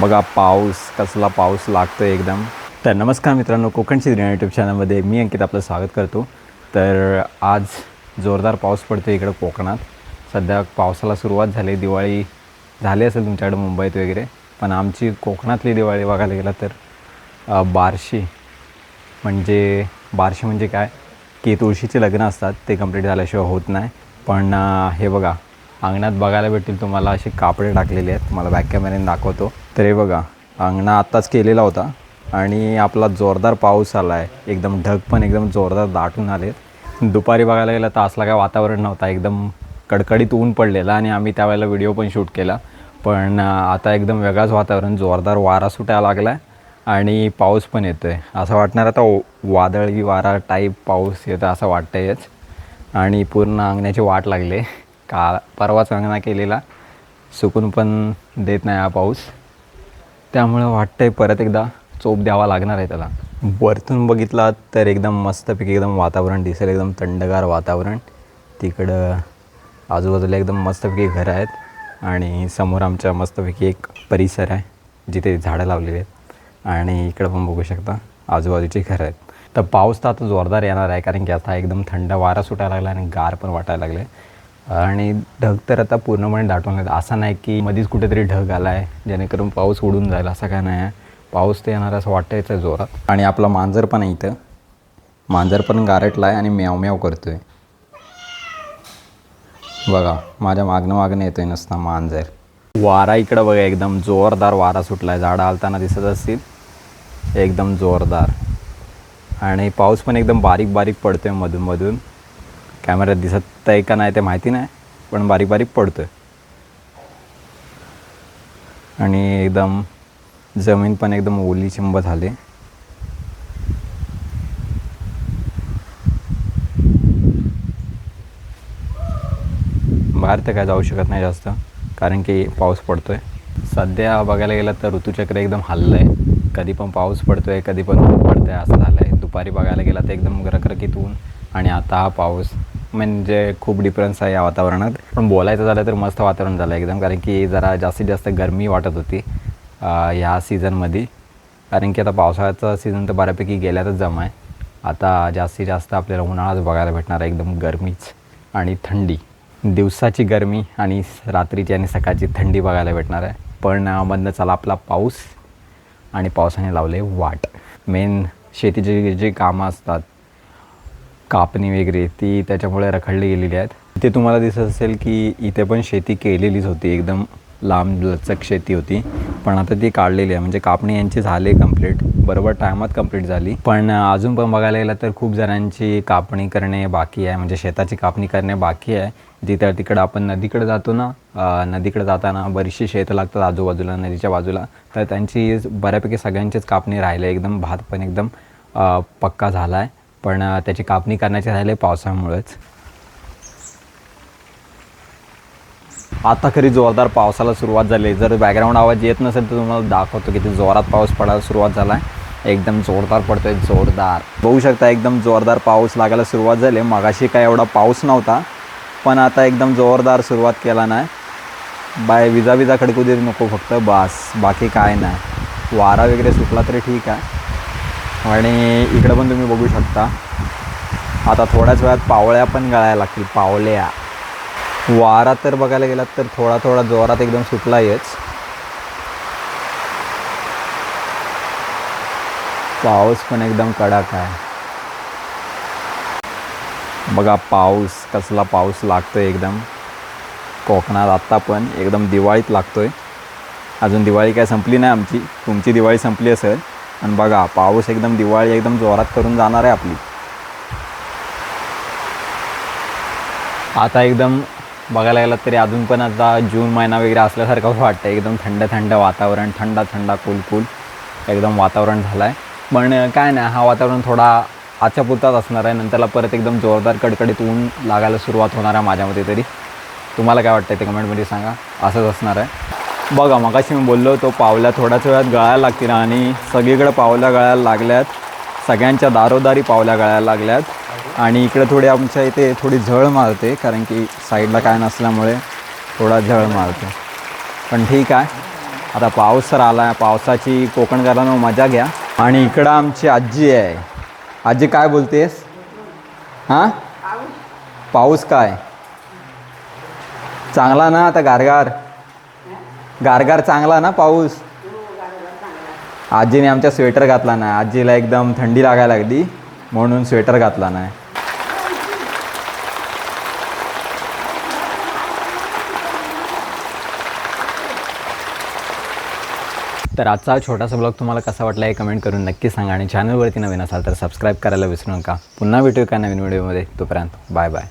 बघा पाऊस कसला पाऊस लागतो एकदम. तर नमस्कार मित्रांनो कोकणची दिना यूट्यूब चॅनलमध्ये मी अंकित आपलं स्वागत करतो. तर आज जोरदार पाऊस पडतो इकडं कोकणात. सध्या पावसाला सुरुवात झाली दिवाळी झाली असेल तुमच्याकडे मुंबईत वगैरे पण आमची कोकणातली दिवाळी बघायला गेला तर बारशी बार्शी. म्हणजे बारशी म्हणजे काय? की तुळशीचे लग्न असतात ते कंप्लीट झाल्याशिवाय होत नाही. पण हे बघा अंगणात बघायला भेटतील. तुम्हाला असे कापडे टाकलेले आहेत. तुम्हाला बॅक कॅमेऱ्याने दाखवतो. तर हे बघा अंगणा आत्ताच केलेला होता. आणि आपला जोरदार पाऊस आला आहे एकदम ढग पण एकदम जोरदार दाटून आले दुपारी बघायला गेलं तर असला काय वातावरण नव्हता. एकदम कडकडीत ऊन पडलेला आणि आम्ही त्यावेळेला व्हिडिओ पण शूट केला. पण आता एकदम वेगळाच वातावरण जोरदार वारा सुटायला लागला आहे आणि पाऊस पण येतो आहे असं वाटणार आता वादळी वारा टाईप पाऊस येतं असं वाटतंयच. आणि पूर्ण अंगण्याची वाट लागले. का परवाच अंगणा केलेला. सुकून पण देत नाही हा पाऊस. त्यामुळं वाटतंय परत एकदा चोप द्यावा लागणार आहे त्याला. वरतून बघितला तर एकदम मस्तपैकी एकदम वातावरण दिसेल एकदम थंडगार वातावरण. तिकडं आजूबाजूला एकदम मस्तपैकी घरं आहेत आणि समोर आमच्या मस्तपैकी एक परिसर आहे जिथे झाडं लावलेली आहेत. आणि इकडं पण बघू शकता आजूबाजूची घरं आहेत. तर पाऊस तर आता जोरदार येणार आहे कारण की आता एकदम थंड वारा सुटायला लागला आणि गार पण वाटायला लागले आणि ढग तर आता पूर्णपणे दाटून लागला असं नाही की मध्येच कुठेतरी ढग आला आहे जेणेकरून पाऊस उडून जाईल असं काय नाही. आहे पाऊस तर येणार असं वाटायचं आहे जोरात. आणि आपला मांजर पण आहे इथं. मांजर पण गारटला आहे आणि म्याव म्याव करतो आहे बघा माझ्या मागणं मागणं आहे नुसता मांजर. वारा इकडं बघा एकदम जोरदार वारा सुटला आहे झाडं आलताना दिसत असतील. एकदम जोरदार. आणि पाऊस पण एकदम बारीक बारीक पडतो आहे मधूनमधून कॅमेऱ्यात दिसत आहे का नाही ते माहिती नाही पण बारीक बारीक पडतोय. आणि एकदम जमीन पण एकदम ओली चिंब झाली. बाहेर तर काय जाऊ शकत नाही जास्त कारण की पाऊस पडतो आहे सध्या बघायला गेलं तर ऋतुचक्र एकदम हल्लं आहे कधी पण पाऊस पडतो आहे कधी पण ऊन पडतं आहे असं झालं आहे दुपारी बघायला गेला तर एकदम रखरखीत ऊन आणि आता हा पाऊस. म्हणजे खूप डिफरन्स आहे या वातावरणात. पण बोलायचं झालं तर मस्त वातावरण झालं एकदम कारण की जरा जास्तीत जास्त गरमी वाटत होती ह्या सीझनमध्ये कारण की आता पावसाळ्याचा सीझन तर बऱ्यापैकी गेल्यातच जमा आहे. आता जास्तीत जास्त आपल्याला उन्हाळाच बघायला भेटणार आहे एकदम गरमीच आणि थंडी. दिवसाची गरमी आणि रात्रीची आणि सकाळची थंडी बघायला भेटणार आहे. पण मधनं चला आपला पाऊस आणि पावसाने लावले वाट. मेन शेतीचे जे कामं असतात कापणी वगैरे ती त्याच्यामुळे रखडली गेलेली आहेत. इथे तुम्हाला दिसत असेल की इथे पण शेती केलेलीच होती. एकदम लांब लचक शेती होती. पण आता ती काढलेली आहे. म्हणजे कापणी यांची झाली कंप्लीट बरोबर टायमात कंप्लीट झाली. पण अजून पण बघायला गेलं तर खूप जणांची कापणी करणे बाकी आहे. म्हणजे शेताची कापणी करणे बाकी आहे. जिथं तिकडं आपण नदीकडे जातो ना नदीकडे जाताना बरीचशी शेतं लागतात आजूबाजूला नदीच्या बाजूला. तर त्यांची बऱ्यापैकी सगळ्यांचीच कापणी राहिली एकदम भात पण एकदम पक्का झाला आहे. पण त्याची कापणी करण्याचे झाले पावसामुळेच. आता खरी जोरदार पावसाला सुरुवात झाली. जर बॅकग्राऊंड आवाज येत नसेल तर तुम्हाला दाखवतो किती जोरात पाऊस पडायला सुरुवात झाला आहे एकदम जोरदार पडतोय जोरदार. बघू शकता एकदम जोरदार पाऊस लागायला सुरुवात झाली. मगाशी काय एवढा पाऊस नव्हता पण आता एकदम जोरदार सुरुवात केला नाही. बाय विजा विजा खडकू देत नको फक्त बास. बाकी काय नाही. वारा वगैरे सुटला तरी ठीक आहे. आणि इकडं पण तुम्ही बघू शकता. आता थोड्याच वेळात पावळ्या पण गळायला लागतील पावल्या. वारा तर बघायला गेलात तर थोडा थोडा जोरात एकदम सुटला आहेच पाऊस पण एकदम कडक आहे. बघा पाऊस कसला पाऊस लागतोय एकदम. कोकणात आत्ता पण एकदम दिवाळीत लागतोय. अजून दिवाळी काय संपली नाही आमची. तुमची दिवाळी संपली असेल. आणि बघा पाऊस एकदम दिवाळी एकदम जोरात करून जाणार आहे आपली. आता एकदम बघायला गेलं तरी अजून पण आता जून महिना वगैरे असल्यासारखं वाटतं एकदम थंड थंड वातावरण थंडा थंडा कूल कूल एकदम वातावरण झालं आहे पण काय नाही हा वातावरण थोडा आजच्या असणार आहे. नंतरला परत एकदम जोरदार कडकडीत ऊन लागायला सुरुवात होणार आहे माझ्यामध्ये तरी. तुम्हाला काय वाटतं ते कमेंटमध्ये सांगा. असंच असणार आहे. बघा मगाशी मी बोललो होतो पावल्या थोड्याच वेळात गळायला लागतील आणि सगळीकडे पावल्या गळायला लागल्यात. सगळ्यांच्या दारोदारी पावल्या गळायला लागल्यात. आणि इकडे थोडी आमच्या इथे थोडी झळ मारते कारण की साईडला काय नसल्यामुळे थोडा झळ मारते. पण ठीक आहे. आता पाऊस तर आला आहे पावसाची कोकण मजा घ्या. आणि इकडं आमची आजी आहे. आजी काय बोलतेस? हां? पाऊस काय? चांगला ना आता गारगार गारगार चांगला ना पाऊस? आजीने आमच्या स्वेटर घातला नाही. आजीला एकदम थंडी लागायला लागली म्हणून स्वेटर घातला नाही. तर आजचा हा छोटासा ब्लॉग तुम्हाला कसा वाटला हे कमेंट करून नक्की सांगा आणि चॅनलवरती नवीन असाल तर सबस्क्राईब करायला विसरू नका. पुन्हा भेटूया का नवीन व्हिडिओमध्ये तोपर्यंत बाय बाय